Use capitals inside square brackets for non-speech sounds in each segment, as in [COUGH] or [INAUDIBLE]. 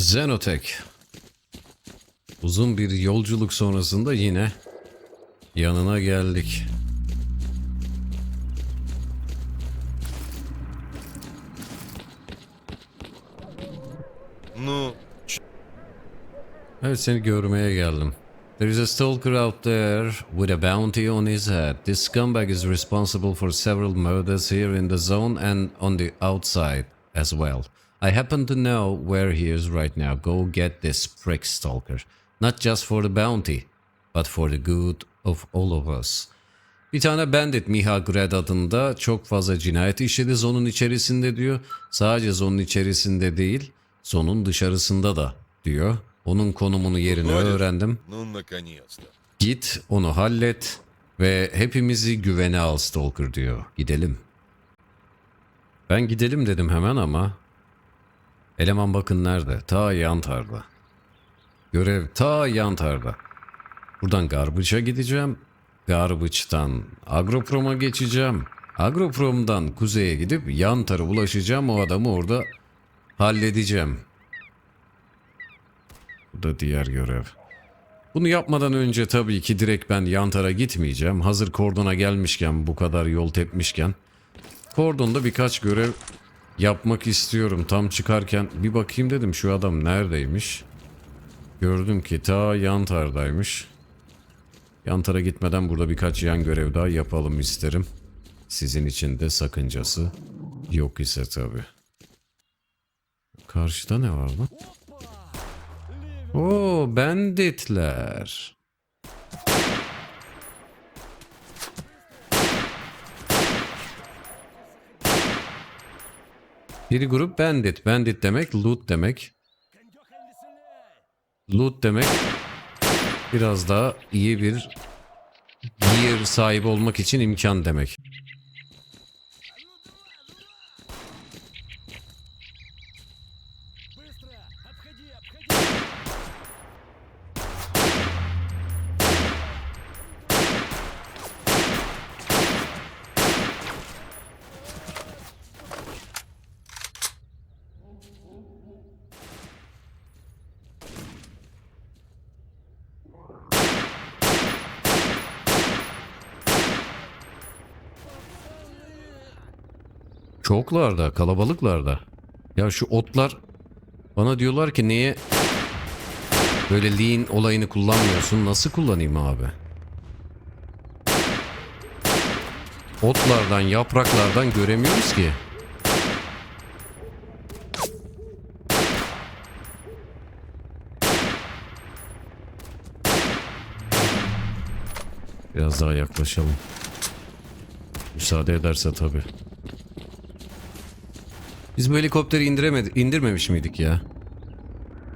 Xenotech. Uzun bir yolculuk sonrasında yine yanına geldik. Ну, Evet seni görmeye geldim. There is a stalker out there with a bounty on his head. This scumbag is responsible for several murders here in the zone and on the outside as well. I happen to know where he is right now. Go get this prick stalker. Not just for the bounty, but for the good of all of us. Bir tane bandit Miha Gred adında çok fazla cinayet işledi zonun içerisinde diyor. Sadece zonun içerisinde değil, zonun dışarısında da diyor. Onun konumunu yerini öğrendim. Git onu hallet ve hepimizi güvene al Stalker diyor. Gidelim. Ben gidelim dedim hemen ama eleman bakın nerede? Ta Yantar'da. Görev ta Yantar'da. Buradan Garbage'a gideceğim. Garbage'dan Agroprom'a geçeceğim. Agroprom'dan kuzeye gidip Yantar'a ulaşacağım. O adamı orada halledeceğim. Bu da diğer görev. Bunu yapmadan önce tabii ki direkt ben Yantar'a gitmeyeceğim. Hazır kordona gelmişken bu kadar yol tepmişken. Kordonda birkaç görev yapmak istiyorum. Tam çıkarken bir bakayım dedim şu adam neredeymiş. Gördüm ki ta Yantar'daymış. Yantar'a gitmeden burada birkaç yan görev daha yapalım isterim. Sizin için de sakıncası yok ise tabii. Karşıda ne var lan? Oo banditler. Bir grup bandit. Bandit demek loot demek. Loot demek biraz daha iyi bir gear sahibi olmak için imkan demek. Çoklarda, kalabalıklarda. Ya şu otlar bana diyorlar ki niye böyle lean olayını kullanmıyorsun? Nasıl kullanayım abi? Otlardan, yapraklardan göremiyoruz ki. Biraz daha yaklaşalım. Müsaade ederse tabii. Biz bu helikopteri indiremedik, indirmemiş miydik ya?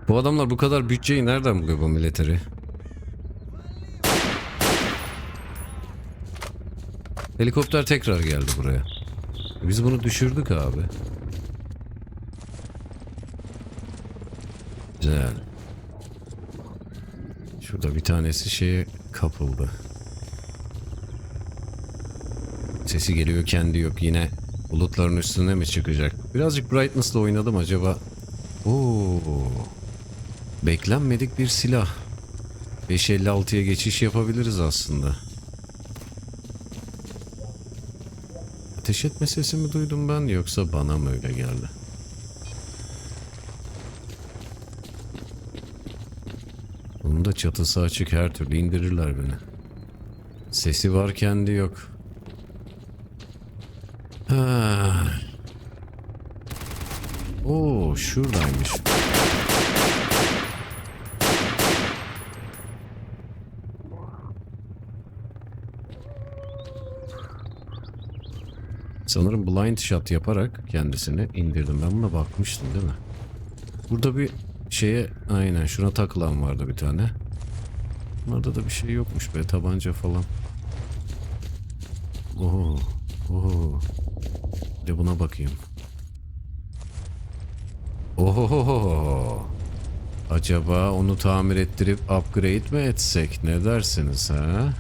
Bu adamlar bu kadar bütçeyi nereden buluyor bu militeri? Helikopter tekrar geldi buraya. Biz bunu düşürdük abi. Güzel. Şurada bir tanesi şeye kapıldı. Sesi geliyor kendi yok yine bulutların üstüne mi çıkacak? Birazcık brightness'la oynadım acaba. Oo. Beklenmedik bir silah. 556'ya geçiş yapabiliriz aslında. Ateş etme sesi mi duydum ben yoksa bana mı öyle geldi? Bunun da çatısı açık her türlü indirirler beni. Sesi var kendi yok. Ha. Oo şuradaymış. Sanırım blind shot yaparak kendisini indirdim. Ben buna bakmıştım değil mi? Burada bir şeye aynen şuna takılan vardı bir tane. Bunlarda da bir şey yokmuş be tabanca falan. Oo. Oo. Bir de buna bakayım. Oho. Acaba onu tamir ettirip upgrade mi etsek? Ne dersiniz ha?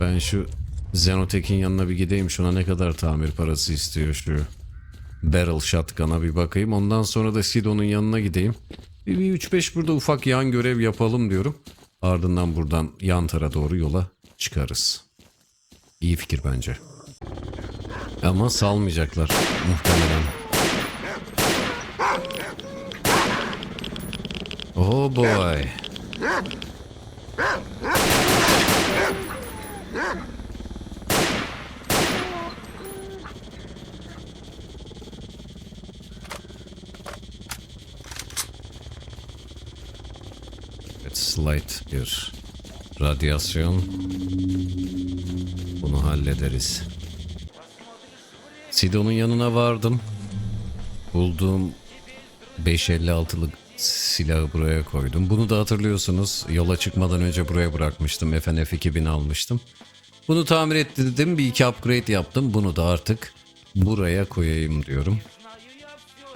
Ben şu Xenotech'in yanına bir gideyim. Şuna ne kadar tamir parası istiyor şu. barrel shotgun'a bir bakayım. Ondan sonra da Sido'nun yanına gideyim. Bir, bir 3-5 burada ufak yan görev yapalım diyorum. Ardından buradan yan tara doğru yola çıkarız. İyi fikir bence. Ama salmayacaklar muhtemelen. Oh boy. Evet, bir radyasyon. Bunu hallederiz. Sido'nun yanına vardım. Bulduğum 556'lık silahı buraya koydum. Bunu da hatırlıyorsunuz. Yola çıkmadan önce buraya bırakmıştım. FNF 2000 almıştım. Bunu tamir ettirdim. Bir iki upgrade yaptım. Bunu da artık buraya koyayım diyorum.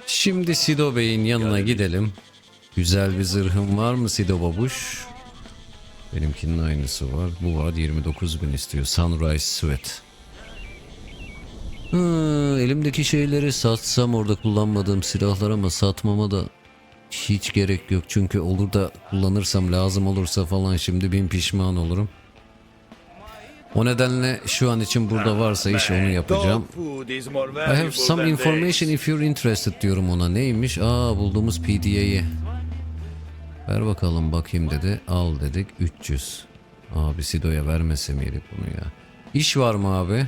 Şimdi Sido Bey'in yanına gidelim. Güzel bir zırhım var mı Sido Babuş? Benimkinin aynısı var. Bu var 29 bin istiyor. Sunrise Sweat. Hı, elimdeki şeyleri satsam orada kullanmadığım silahlar ama satmama da hiç gerek yok. Çünkü olur da kullanırsam lazım olursa falan şimdi bin pişman olurum. O nedenle şu an için burada varsa iş onu yapacağım. I have some information if you're interested diyorum ona. Neymiş? Aa bulduğumuz PDA'yı. Ver bakalım bakayım dedi. Al dedik 300. Abi Sido'ya vermese miydik bunu ya? İş var mı abi?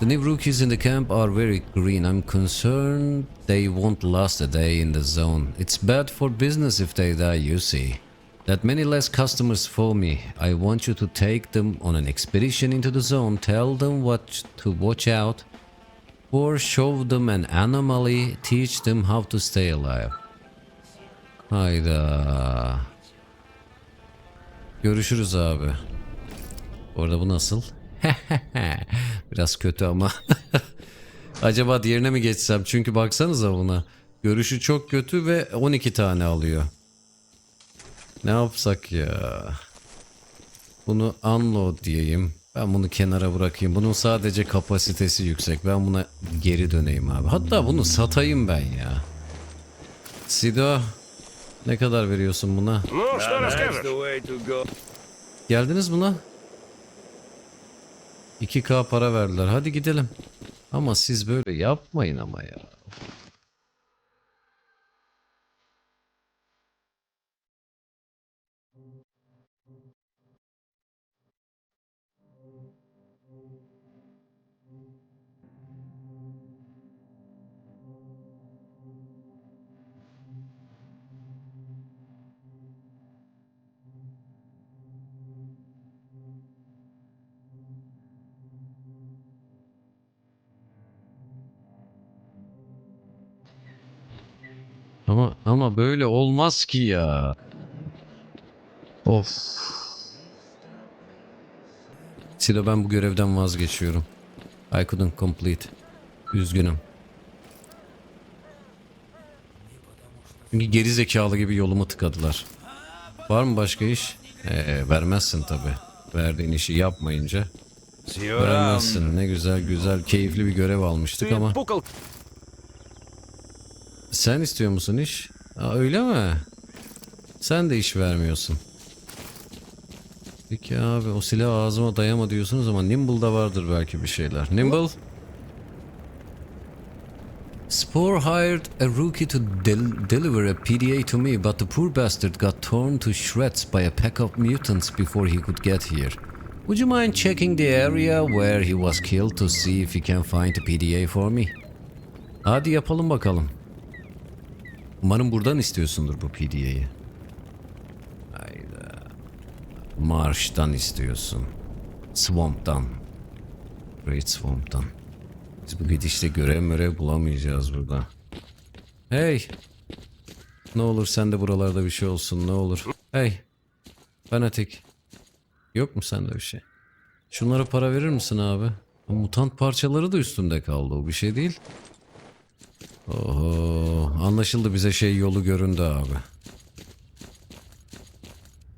The new rookies in the camp are very green. I'm concerned they won't last a day in the zone. It's bad for business if they die, you see. That many less customers for me. I want you to take them on an expedition into the zone. Tell them what to watch out or show them an anomaly. Teach them how to stay alive. Hayda. Görüşürüz abi. Orada bu nasıl? [LAUGHS] Biraz kötü ama. [LAUGHS] Acaba diğerine mi geçsem? Çünkü baksanıza buna. Görüşü çok kötü ve 12 tane alıyor. Ne yapsak ya? Bunu unload diyeyim. Ben bunu kenara bırakayım. Bunun sadece kapasitesi yüksek. Ben buna geri döneyim abi. Hatta bunu satayım ben ya. Sido ne kadar veriyorsun buna? Geldiniz mi lan? 2K para verdiler. Hadi gidelim. Ama siz böyle yapmayın ama ya. böyle olmaz ki ya. Of. Silo ben bu görevden vazgeçiyorum. I couldn't complete. Üzgünüm. Çünkü geri zekalı gibi yoluma tıkadılar. Var mı başka iş? Ee, vermezsin tabi. Verdiğin işi yapmayınca. Vermezsin. Ne güzel güzel keyifli bir görev almıştık ama. Sen istiyor musun iş? Aa, öyle mi? Sen de iş vermiyorsun. Peki abi o silah ağzıma dayama diyorsunuz ama Nimble'da vardır belki bir şeyler. Nimble? Spore hired a rookie to del- deliver a PDA to me, but the poor bastard got torn to shreds by a pack of mutants before he could get here. Would you mind checking the area where he was killed to see if you can find a PDA for me? Hadi yapalım bakalım. Umarım buradan istiyorsundur bu PDA'yı. Hayda. Marsh'tan istiyorsun. Swamp'tan. Great Swamp'tan. Biz bu gidişte görev mörev bulamayacağız burada. Hey. Ne olur sen de buralarda bir şey olsun ne olur. Hey. Fanatik. Yok mu sende bir şey? Şunlara para verir misin abi? Mutant parçaları da üstünde kaldı o bir şey değil. Oho, anlaşıldı bize şey yolu göründü abi.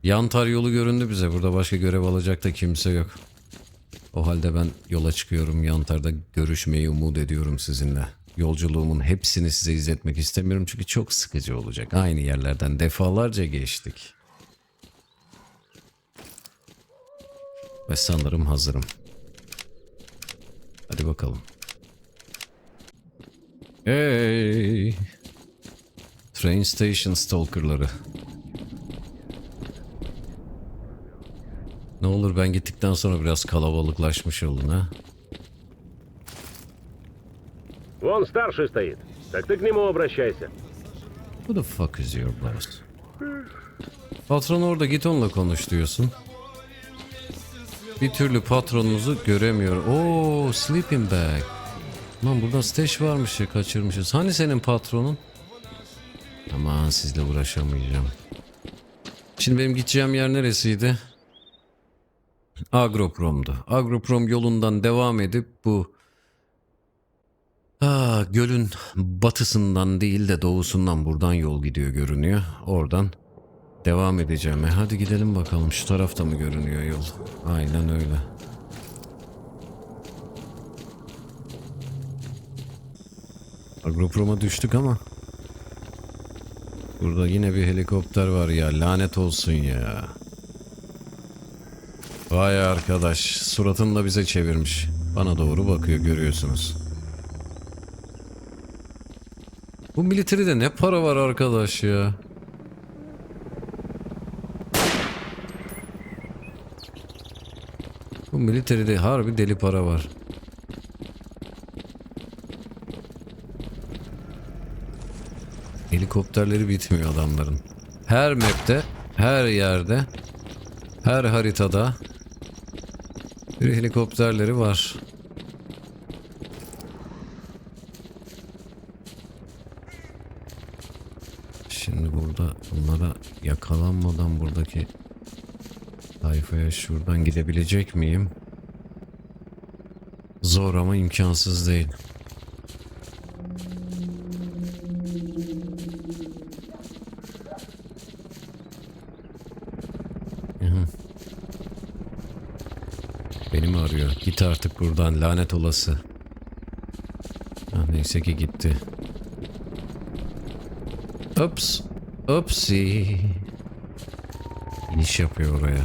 Yantar yolu göründü bize. Burada başka görev alacak da kimse yok. O halde ben yola çıkıyorum. Yantar'da görüşmeyi umut ediyorum sizinle. Yolculuğumun hepsini size izletmek istemiyorum çünkü çok sıkıcı olacak. Aynı yerlerden defalarca geçtik. Ve sanırım hazırım. Hadi bakalım. Hey! Train Station Stalker'ları. Ne olur ben gittikten sonra biraz kalabalıklaşmış olun ha. Вон старший стоит. Так ты к нему обращайся. Who the fuck is your boss? Patron orada git onunla konuş diyorsun. Bir türlü patronunuzu göremiyor. Oo, sleeping bag. Lan burada stage varmış ya kaçırmışız. Hani senin patronun? Aman sizle uğraşamayacağım. Şimdi benim gideceğim yer neresiydi? Agroprom'du. Agroprom yolundan devam edip bu Aa, gölün batısından değil de doğusundan buradan yol gidiyor görünüyor. Oradan devam edeceğim. E hadi gidelim bakalım şu tarafta mı görünüyor yol? Aynen öyle. Agroprom'a düştük ama Burada yine bir helikopter var ya lanet olsun ya. Vay arkadaş suratını da bize çevirmiş. Bana doğru bakıyor görüyorsunuz. Bu militeride ne para var arkadaş ya. Bu militeride harbi deli para var. Helikopterleri bitmiyor adamların. Her map'te, her yerde, her haritada bir helikopterleri var. Şimdi burada bunlara yakalanmadan buradaki tayfaya şuradan gidebilecek miyim? Zor ama imkansız değil. Hı. Beni mi arıyor? Git artık buradan lanet olası. Ah, neyse ki gitti. Ups. Upsi. İniş yapıyor oraya.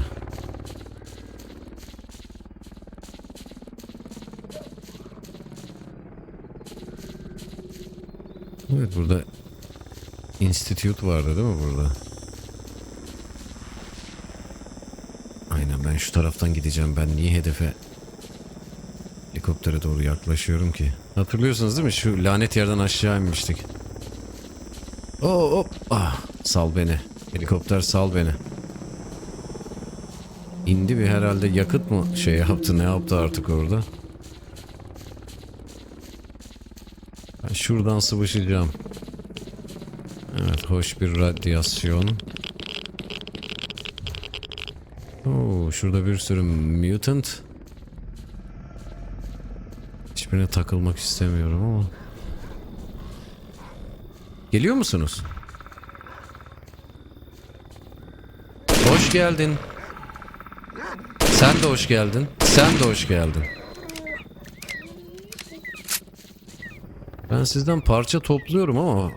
Evet burada Institute vardı değil mi burada? Aynen ben şu taraftan gideceğim. Ben niye hedefe helikoptere doğru yaklaşıyorum ki? Hatırlıyorsunuz değil mi? Şu lanet yerden aşağı inmiştik. Oo, hop. Ah, sal beni. Helikopter sal beni. İndi bir herhalde yakıt mı şey yaptı ne yaptı artık orada. Ben şuradan sıvışacağım. Evet hoş bir radyasyon. Oo, şurada bir sürü mutant. Hiçbirine takılmak istemiyorum ama. Geliyor musunuz? Hoş geldin. Sen de hoş geldin. Sen de hoş geldin. Ben sizden parça topluyorum ama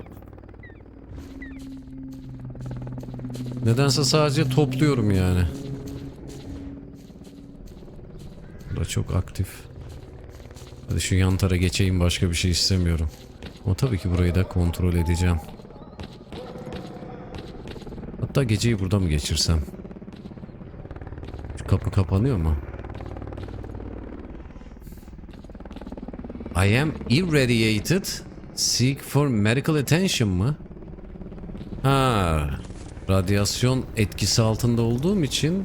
Nedense sadece topluyorum yani. Bu da çok aktif. Hadi şu yan tara geçeyim başka bir şey istemiyorum. Ama tabii ki burayı da kontrol edeceğim. Hatta geceyi burada mı geçirsem? Şu kapı kapanıyor mu? I am irradiated. Seek for medical attention mı? Ha, radyasyon etkisi altında olduğum için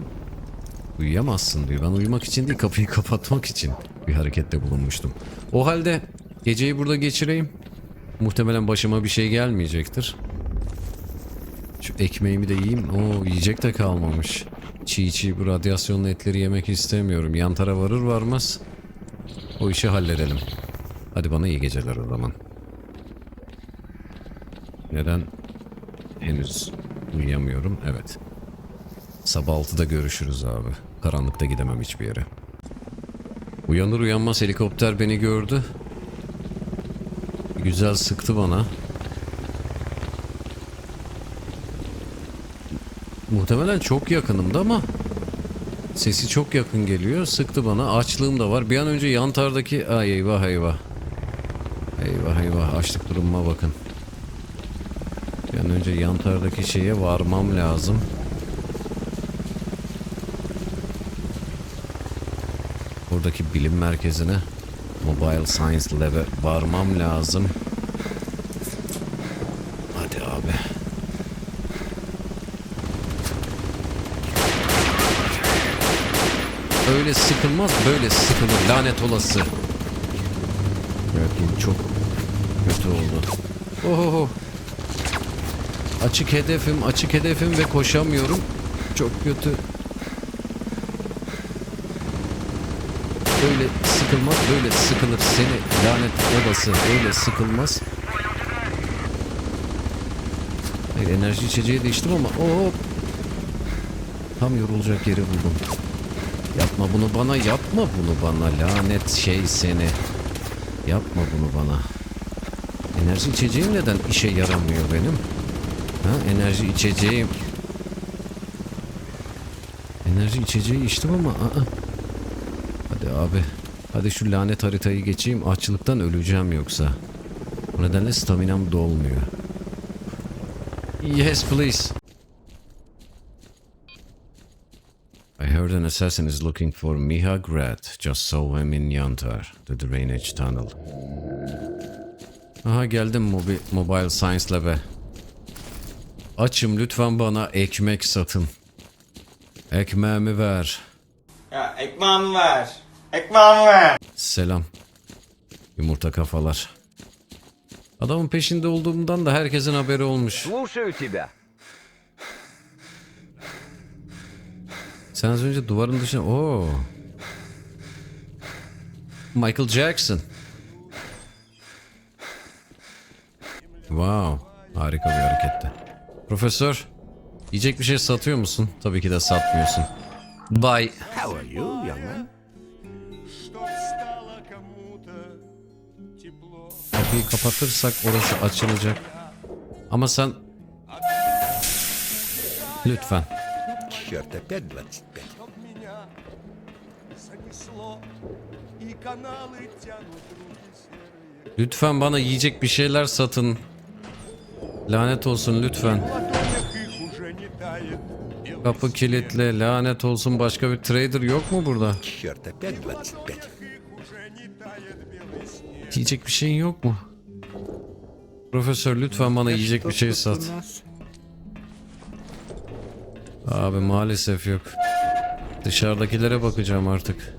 uyuyamazsın diyor. Ben uyumak için değil kapıyı kapatmak için bir harekette bulunmuştum. O halde geceyi burada geçireyim. Muhtemelen başıma bir şey gelmeyecektir. Şu ekmeğimi de yiyeyim. Oo yiyecek de kalmamış. Çiğ çiğ bu radyasyonlu etleri yemek istemiyorum. Yan tara varır varmaz o işi halledelim. Hadi bana iyi geceler o zaman. Neden henüz uyuyamıyorum? Evet. Sabah 6'da görüşürüz abi. Karanlıkta gidemem hiçbir yere. Uyanır uyanmaz helikopter beni gördü. Güzel sıktı bana. Muhtemelen çok yakınımda ama sesi çok yakın geliyor. Sıktı bana. Açlığım da var. Bir an önce yan tardaki... Ay eyvah eyvah. Eyvah eyvah. Açlık durumuma bakın. Bir an önce yan tardaki şeye varmam lazım. Buradaki bilim merkezine Mobile Science Lab'e varmam lazım. Hadi abi. Öyle sıkılmaz böyle sıkılır lanet olası. Evet çok kötü oldu. Oho. Açık hedefim açık hedefim ve koşamıyorum. Çok kötü. Böyle sıkılmaz böyle sıkılır seni lanet olası böyle sıkılmaz. Hayır, enerji içeceği de ama o tam yorulacak yeri buldum. Yapma bunu bana yapma bunu bana lanet şey seni. Yapma bunu bana. Enerji içeceğim neden işe yaramıyor benim? Ha enerji içeceğim. Enerji içeceği içtim ama aa. Hadi abi. Hadi şu lanet haritayı geçeyim. Açlıktan öleceğim yoksa. Bu nedenle staminam dolmuyor. Yes please. I heard an assassin is looking for Miha Grad. Just saw him in Yantar, the drainage tunnel. Aha geldim mobi Mobile Science Lab'e. Açım lütfen bana ekmek satın. Ekmeğimi ver. Ya ekmeğimi ver. Ekmeğimi ver. Selam. Yumurta kafalar. Adamın peşinde olduğumdan da herkesin haberi olmuş. Слушаю тебя. Sen az önce duvarın dışına... Oo. Michael Jackson. Wow. Harika bir hareketti. Profesör. Yiyecek bir şey satıyor musun? Tabii ki de satmıyorsun. Bye. How are you, young man? kapıyı kapatırsak orası açılacak. Ama sen... Lütfen. Lütfen bana yiyecek bir şeyler satın. Lanet olsun lütfen. Kapı kilitli. Lanet olsun başka bir trader yok mu burada? Yiyecek bir şeyin yok mu? Profesör lütfen bana yiyecek bir şey sat. Abi maalesef yok. Dışarıdakilere bakacağım artık.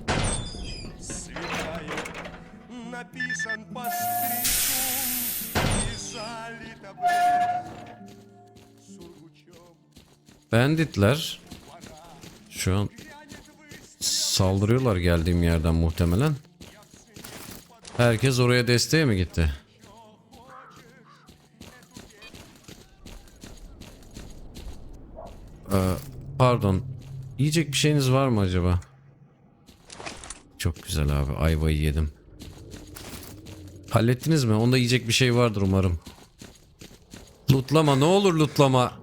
Banditler şu an saldırıyorlar geldiğim yerden muhtemelen. Herkes oraya desteğe mi gitti? Ee, pardon. Yiyecek bir şeyiniz var mı acaba? Çok güzel abi. Ayvayı yedim. Hallettiniz mi? Onda yiyecek bir şey vardır umarım. Lutlama ne olur lutlama.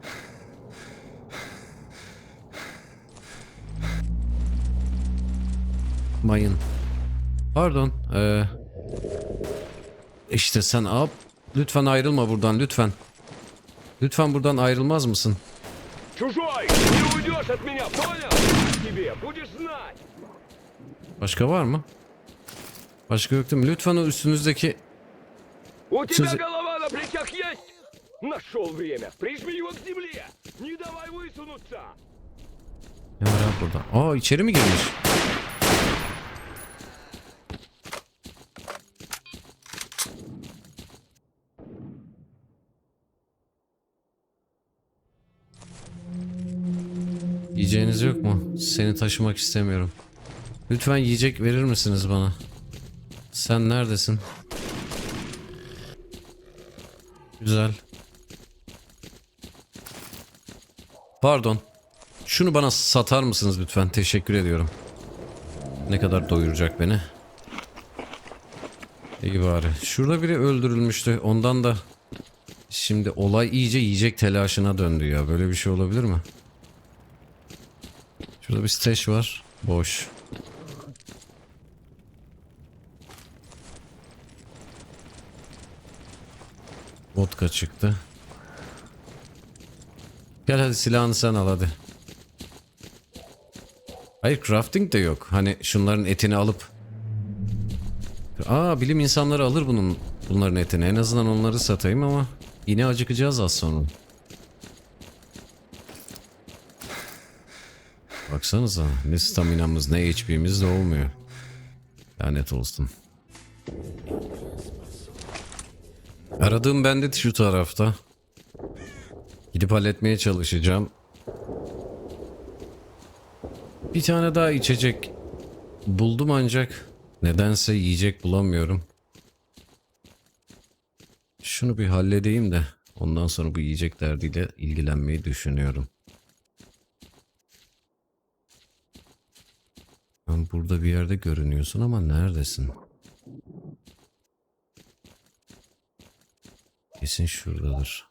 Mayın. Pardon. Ee, işte sen ab. Lütfen ayrılma buradan lütfen. Lütfen buradan ayrılmaz mısın? Чужой! Не уйдешь от меня, понял? Тебе будешь знать! Başka var mı? Başka yok değil mi? Lütfen o üstünüzdeki... У тебя Слушай- голова на плечах есть? Нашел время! Прижми его к земле! Не давай высунуться! Ne var abi burada? Aa içeri mi girmiş? Yiyeceğiniz yok mu? Seni taşımak istemiyorum. Lütfen yiyecek verir misiniz bana? Sen neredesin? Güzel. Pardon. Şunu bana satar mısınız lütfen? Teşekkür ediyorum. Ne kadar doyuracak beni? İyi bari. Şurada biri öldürülmüştü. Ondan da şimdi olay iyice yiyecek telaşına döndü ya. Böyle bir şey olabilir mi? Şurada bir stash var. Boş. Vodka çıktı. Gel hadi silahını sen al hadi. Hayır crafting de yok. Hani şunların etini alıp Aa bilim insanları alır bunun bunların etini. En azından onları satayım ama yine acıkacağız az sonra. Baksanıza ne staminamız ne HP'miz de olmuyor. Lanet olsun. Aradığım bandit şu tarafta. Gidip halletmeye çalışacağım. Bir tane daha içecek buldum ancak nedense yiyecek bulamıyorum. Şunu bir halledeyim de ondan sonra bu yiyecek derdiyle ilgilenmeyi düşünüyorum. Ben burada bir yerde görünüyorsun ama neredesin? Kesin şuradadır.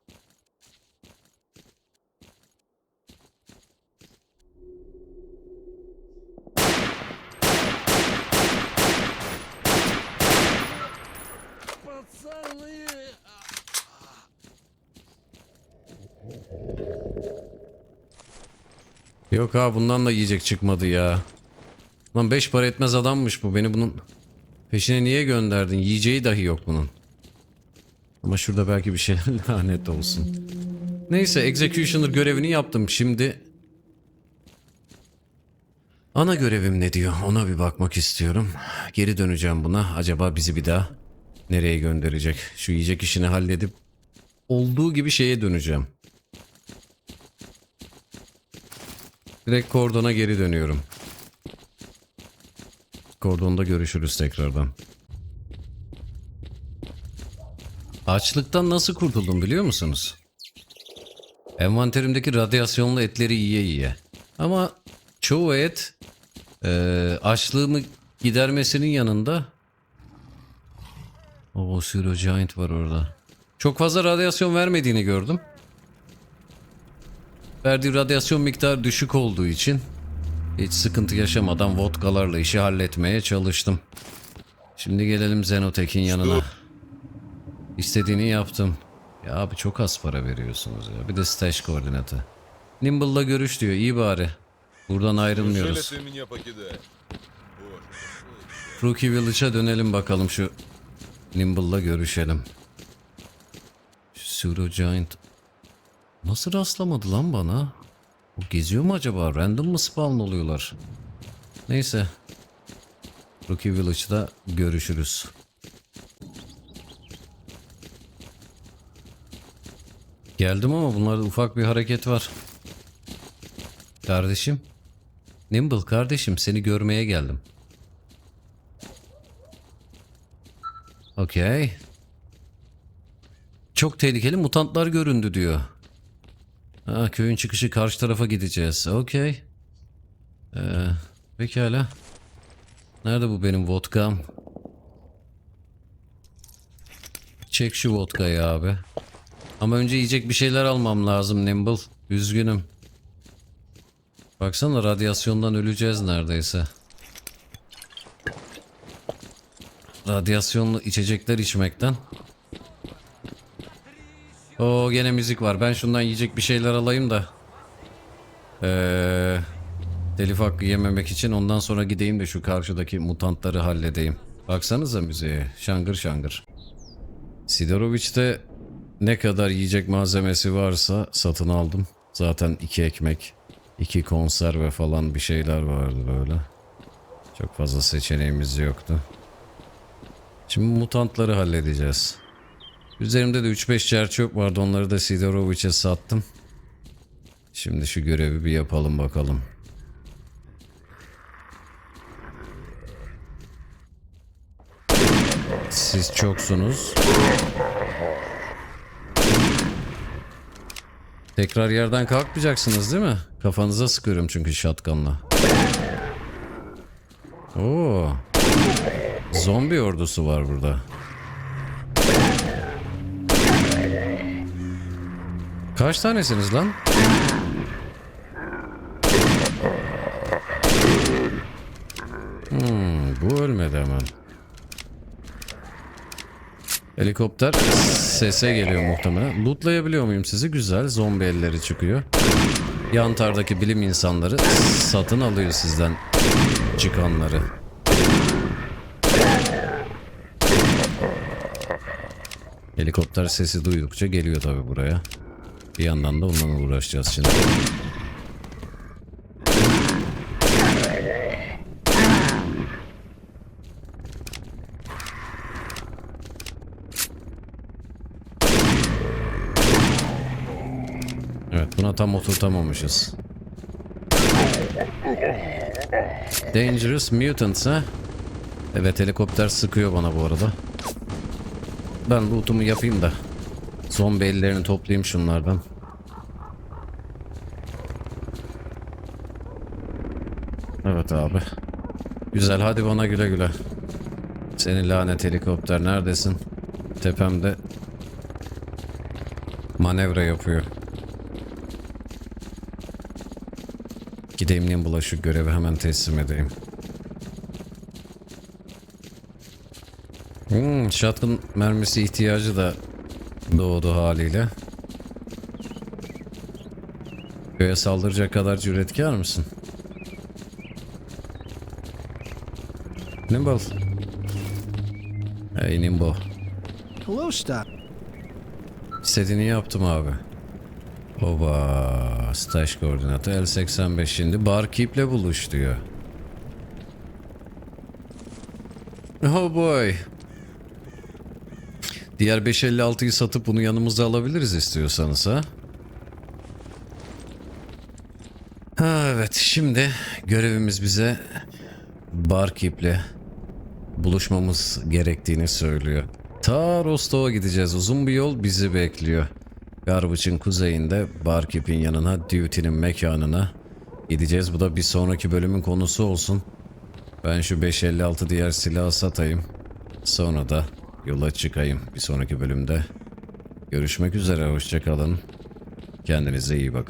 Yok ha bundan da yiyecek çıkmadı ya. Lan 5 para etmez adammış bu. Beni bunun peşine niye gönderdin? Yiyeceği dahi yok bunun. Ama şurada belki bir şey [LAUGHS] lanet olsun. Neyse Executioner görevini yaptım. Şimdi ana görevim ne diyor? Ona bir bakmak istiyorum. Geri döneceğim buna. Acaba bizi bir daha nereye gönderecek? Şu yiyecek işini halledip olduğu gibi şeye döneceğim. Direkt kordona geri dönüyorum. Kordonda görüşürüz tekrardan. Açlıktan nasıl kurtuldum biliyor musunuz? Envanterimdeki radyasyonlu etleri yiye yiye. Ama çoğu et eee açlığımı gidermesinin yanında o Siro Giant var orada. Çok fazla radyasyon vermediğini gördüm. Verdiği radyasyon miktarı düşük olduğu için hiç sıkıntı yaşamadan vodkalarla işi halletmeye çalıştım. Şimdi gelelim Zenotek'in yanına. İstediğini yaptım. Ya abi çok az para veriyorsunuz ya. Bir de stash koordinatı. Nimble'la görüş diyor. İyi bari. Buradan ayrılmıyoruz. Rookie Village'a dönelim bakalım şu Nimble'la görüşelim. Şu Pseudo Giant nasıl rastlamadı lan bana? O geziyor mu acaba? Random mı spawn oluyorlar? Neyse. Rookie Village'da görüşürüz. Geldim ama bunlarda ufak bir hareket var. Kardeşim. Nimble kardeşim seni görmeye geldim. Okey. Çok tehlikeli mutantlar göründü diyor. Ha, köyün çıkışı karşı tarafa gideceğiz. Okey. Ee, pekala. Nerede bu benim vodkam? Çek şu vodkayı abi. Ama önce yiyecek bir şeyler almam lazım Nimble. Üzgünüm. Baksana radyasyondan öleceğiz neredeyse. Radyasyonlu içecekler içmekten. O gene müzik var. Ben şundan yiyecek bir şeyler alayım da. Ee, telif hakkı yememek için ondan sonra gideyim de şu karşıdaki mutantları halledeyim. Baksanıza müziğe. Şangır şangır. Sidorovic'te ne kadar yiyecek malzemesi varsa satın aldım. Zaten iki ekmek, iki konserve falan bir şeyler vardı böyle. Çok fazla seçeneğimiz yoktu. Şimdi mutantları halledeceğiz. Üzerimde de 3-5 çerçöp vardı onları da Sidorovic'e sattım. Şimdi şu görevi bir yapalım bakalım. Siz çoksunuz. Tekrar yerden kalkmayacaksınız değil mi? Kafanıza sıkıyorum çünkü shotgunla. Oo. Zombi ordusu var burada. Kaç tanesiniz lan? Hmm, bu ölmedi hemen. Helikopter sese geliyor muhtemelen. Lootlayabiliyor muyum sizi? Güzel. Zombi elleri çıkıyor. Yantar'daki bilim insanları satın alıyor sizden çıkanları. Helikopter sesi duydukça geliyor tabi buraya. Bir yandan da onunla uğraşacağız şimdi. Evet buna tam oturtamamışız. Dangerous Mutants ha? Evet helikopter sıkıyor bana bu arada. Ben lootumu yapayım da. Zombi ellerini toplayayım şunlardan. Evet abi. Güzel hadi bana güle güle. Seni lanet helikopter neredesin? Tepemde manevra yapıyor. Gideyim bulaşık görevi hemen teslim edeyim. Hmm, shotgun mermisi ihtiyacı da doğdu haliyle. Köye saldıracak kadar cüretkar mısın? Nimble. Hey Nimbo. Hello, Stop. İstediğini yaptım abi. Oba. Stash koordinatı L85 şimdi Barkeep'le buluş diyor. Oh boy. Diğer 556'yı satıp bunu yanımıza alabiliriz istiyorsanız ha. Ha evet şimdi görevimiz bize Barkeep'le buluşmamız gerektiğini söylüyor. Ta Rostov'a gideceğiz. Uzun bir yol bizi bekliyor. Garbage'ın kuzeyinde Barkeep'in yanına, Duty'nin mekanına gideceğiz. Bu da bir sonraki bölümün konusu olsun. Ben şu 556 diğer silahı satayım. Sonra da yola çıkayım bir sonraki bölümde. Görüşmek üzere, hoşçakalın. Kendinize iyi bakın.